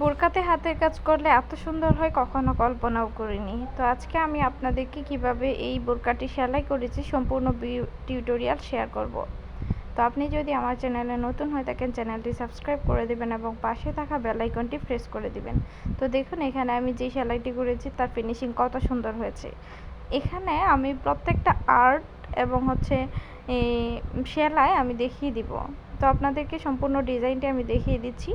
বোরকাতে হাতের কাজ করলে এত সুন্দর হয়, কখনো কল্পনাও করিনি। তো আজকে আমি আপনাদেরকে কীভাবে এই বোরকাটি সেলাই করেছি সম্পূর্ণ টিউটোরিয়াল শেয়ার করব। তো আপনি যদি আমার চ্যানেলে নতুন হয়ে থাকেন, চ্যানেলটি সাবস্ক্রাইব করে দিবেন এবং পাশে থাকা বেল আইকনটি প্রেস করে দিবেন। তো দেখুন, এখানে আমি যে সেলাইটি করেছি তার ফিনিশিং কত সুন্দর হয়েছে। এখানে আমি প্রত্যেকটা আর্ট এবং হচ্ছে সেলাই আমি দেখিয়ে দিব। তো আপনাদেরকে সম্পূর্ণ ডিজাইনটি আমি দেখিয়ে দিচ্ছি।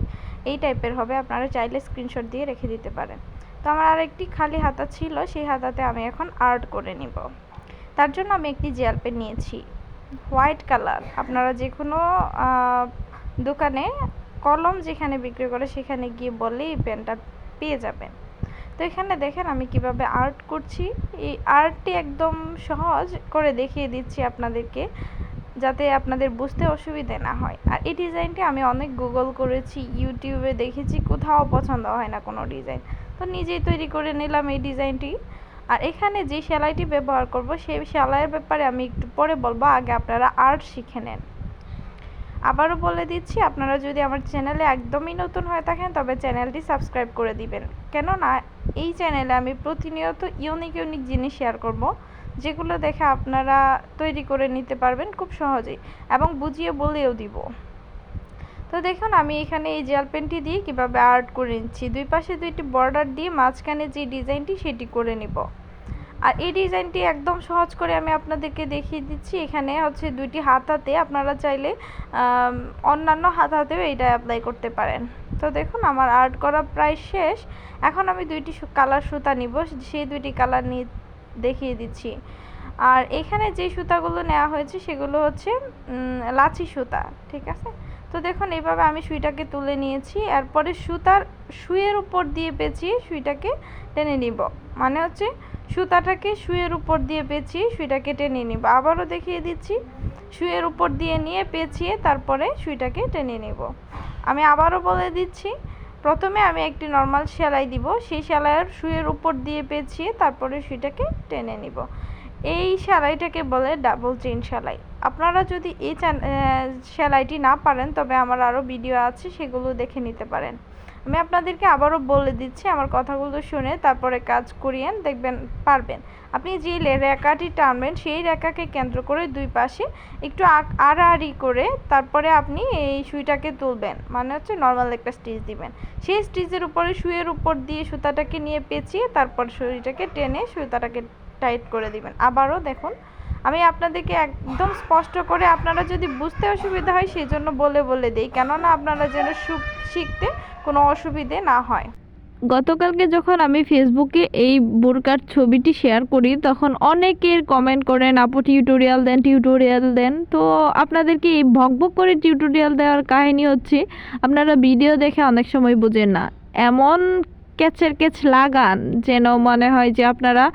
এই টাইপের হবে, আপনারা চাইলে স্ক্রিনশট দিয়ে রেখে দিতে পারেন। তো আমার আর একটি খালি হাতা ছিল, সেই হাতাতে আমি এখন আর্ট করে নিব। তার জন্য আমি একটি জেল পেন নিয়েছি। হোয়াইট কালার আপনারা যে কোনো দোকানে কলম যেখানে বিক্রি করে সেখানে গিয়ে বলেই পেনটা পেয়ে যাবেন। তো এখানে দেখেন আমি কীভাবে আর্ট করছি। এই আর্টটি একদম সহজ করে দেখিয়ে দিচ্ছি আপনাদেরকে। যাতে আপনাদের বুঝতে অসুবিধে না হয়। আর এই ডিজাইনটি আমি অনেক গুগল করেছি, ইউটিউবে দেখেছি, কোথাও পছন্দ হয় না কোনো ডিজাইন। তো নিজেই তৈরি করে নিলাম এই ডিজাইনটি। আর এখানে যে সেলাইটি ব্যবহার করব, সেই সেলাইয়ের ব্যাপারে আমি একটু পরে বলব, আগে আপনারা আর্ট শিখে নেন। আবারও বলে দিচ্ছি, আপনারা যদি আমার চ্যানেলে একদমই নতুন হয়ে থাকেন, তবে চ্যানেলটি সাবস্ক্রাইব করে দিবেন। কেননা, এই চ্যানেলে আমি প্রতিনিয়ত ইউনিক ইউনিক জিনিস শেয়ার করব। যেগুলো দেখে আপনারা তৈরি করে নিতে পারবেন খুব সহজেই এবং বুঝিয়ে বলেও দিব। তো দেখুন, আমি এখানে এই জেল পেনটি দিয়ে কীভাবে আর্ট করে নিচ্ছি। দুই পাশে দুইটি বর্ডার দিয়ে মাঝখানে যে ডিজাইনটি সেটি করে নিব। আর এই ডিজাইনটি একদম সহজ করে আমি আপনাদেরকে দেখিয়ে দিচ্ছি। এখানে হচ্ছে দুইটি হাতাতে আপনারা চাইলে অন্যান্য হাতাতেও এইটা অ্যাপ্লাই করতে পারেন। তো দেখুন, আমার আর্ট করা প্রায় শেষ। এখন আমি দুইটি কালার সুতা নিব। সেই দুইটি কালার নিয়ে দেখিয়ে দিচ্ছি। আর এখানে যে সুতাগুলো নেওয়া হয়েছে, সেগুলো হচ্ছে লাচি সুতা, ঠিক আছে? তো দেখুন, এইভাবে আমি সুইটাকে তুলে নিয়েছি। এরপরে সুতার সুইয়ের উপর দিয়ে পেঁচিয়ে সুইটাকে টেনে নিব। মানে হচ্ছে, সুতাটাকে সুইয়ের উপর দিয়ে পেঁচিয়ে সুইটাকে টেনে নিব। আবারও দেখিয়ে দিচ্ছি, সুইয়ের উপর দিয়ে নিয়ে পেঁচিয়ে তারপরে সুইটাকে টেনে নিব। আমি আবারও বলে দিচ্ছি প্রথমে আমি একটি নর্মাল সেলাই দিব। সেই সেলাইয়ের সুইয়ের উপর দিয়ে পেঁচিয়ে তারপরে সুইটাকে টেনে নিব। এই সেলাইটাকে বলে ডাবল চেন সেলাই। আপনারা যদি এই সেলাইটি না পারেন, তবে আমার আরও ভিডিও আছে, সেগুলো দেখে নিতে পারেন। আমি আপনাদেরকে আবারও বলে দিচ্ছি, আমার কথাগুলো শুনে তারপরে কাজ করিয়েন, দেখবেন পারবেন। আপনি যে রেখাটি টানবেন, সেই রেখাকে কেন্দ্র করে দুই পাশে একটু আড়াআড়ি করে তারপরে আপনি এই সুইটাকে তুলবেন। মানে হচ্ছে নর্মাল একটা স্টিচ দিবেন। সেই স্টিচের উপরে, সুইয়ের উপর দিয়ে সুতাটাকে নিয়ে পেঁচিয়ে তারপর সুইটাকে টেনে সুতাটাকে টাইট করে দিবেন। আবারও দেখুন আমি আপনাদেরকে একদম স্পষ্ট করে আপনারা যদি বুঝতে অসুবিধা হয় সেই জন্য বলে বলে দিই, কেননা আপনারা যেন শিখতে কোনো অসুবিধে না হয়। গতকালকে যখন আমি ফেসবুকে এই বোরকার ছবিটি শেয়ার করি, তখন অনেকের কমেন্ট করেন, আপু টিউটোরিয়াল দেন টিউটোরিয়াল দেন। তো আপনাদেরকে এই ভকভক করে টিউটোরিয়াল দেওয়ার কাহিনী হচ্ছে, আপনারা ভিডিও দেখে অনেক সময় বোঝেন না। এমন ক্যাচের ক্যাচ লাগান, যেন মনে হয় যে আপনারা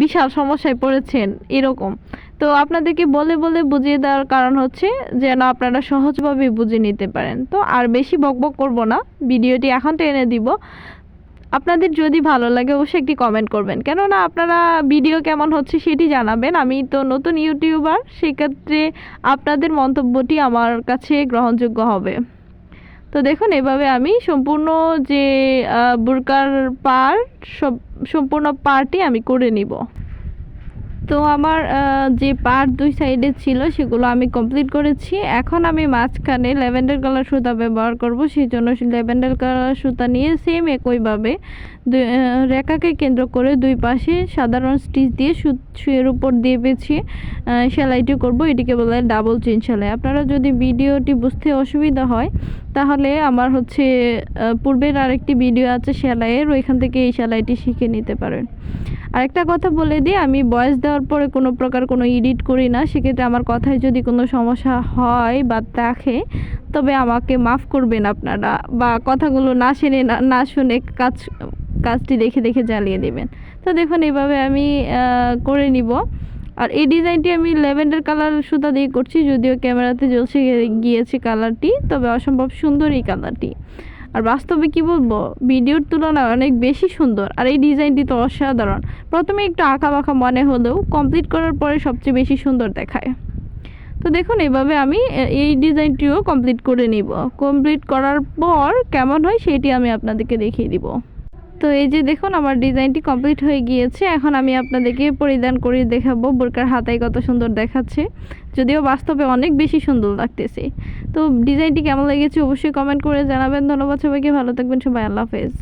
বিশাল সমস্যায় পড়েছেন, এরকম। তো আপনাদেরকে বলে বলে বুঝিয়ে দেওয়ার কারণ হচ্ছে যেন আপনারা সহজভাবে বুঝে নিতে পারেন। তো আর বেশি বকবক করব না, ভিডিওটি এখন টেনে দিব। আপনাদের যদি ভালো লাগে অবশ্যই একটি কমেন্ট করবেন। কেননা আপনারা ভিডিও কেমন হচ্ছে সেটি জানাবেন। আমি তো নতুন ইউটিউবার, সেক্ষেত্রে আপনাদের মন্তব্যটি আমার কাছে গ্রহণযোগ্য হবে। তো দেখুন এভাবে আমি সম্পূর্ণ যে বুরকার পার্ট সব সম্পূর্ণ পার্টই আমি করে নিব। তো আমার যে পার্ট দুই সাইডে ছিল সেগুলো আমি কমপ্লিট করেছি। এখন আমি মাঝখানে ল্যাভেন্ডার কালার সুতা ব্যবহার করব সেই জন্য ল্যাভেন্ডার কালার সুতা নিয়ে সেম একইভাবে রেখাকে কেন্দ্র করে দুই পাশে সাধারণ স্টিচ দিয়ে সুয়ের উপর দিয়ে পেছিয়ে সেলাইটি করব। এটিকে বলে ডাবল চেন সেলাই। আপনারা যদি ভিডিওটি বুঝতে অসুবিধা হয়, তাহলে আমার হচ্ছে পূর্বের আরেকটি ভিডিও আছে সেলাইয়ের, ওইখান থেকে এই সেলাইটি শিখে নিতে পারেন। আরেকটা কথা বলে দিই, আমি বয়স দেওয়ার পরে কোনো প্রকার কোনো এডিট করি না। সেক্ষেত্রে আমার কথায় যদি কোনো সমস্যা হয় বা দেখে তবে আমাকে মাফ করবেন আপনারা বা কথাগুলো না শুনে না শুনে কাজ, কাজটি দেখে দেখে জ্বালিয়ে দেবেন। তো দেখুন এইভাবে আমি করে নিব। আর এই ডিজাইনটি আমি ল্যাভেন্ডার কালার সুতা দিয়ে করছি, যদিও ক্যামেরাতে জ্বলছে গিয়েছে কালারটি, তবে অসম্ভব সুন্দর এই কালারটি। আর বাস্তবে কি বলব? ভিডিওর তুলনায় অনেক বেশি সুন্দর আর এই ডিজাইনটি তো অসাধারণ। প্রথমে একটু আঁকা বাঁকা মনে হলেও কমপ্লিট করার পরে সবচেয়ে বেশি সুন্দর দেখায়। তো দেখুন, এভাবে আমি এই ডিজাইনটিও কমপ্লিট করে নিব। কমপ্লিট করার পর কেমন হয় সেটি আমি আপনাদেরকে দেখিয়ে দিব। তো এই যে দেখুন, আমার ডিজাইনটি কমপ্লিট হয়ে গিয়েছে। এখন আমি আপনাদেরকে পরিধান করে দেখাবো বোরকার হাতায় কত সুন্দর দেখাচ্ছে। যদিও বাস্তবে অনেক বেশি সুন্দর লাগতেছে। তো ডিজাইনটি কেমন লেগেছে অবশ্যই কমেন্ট করে জানাবেন। ধন্যবাদ সবাইকে, ভালো থাকবেন সবাই, আল্লাহ হাফেজ।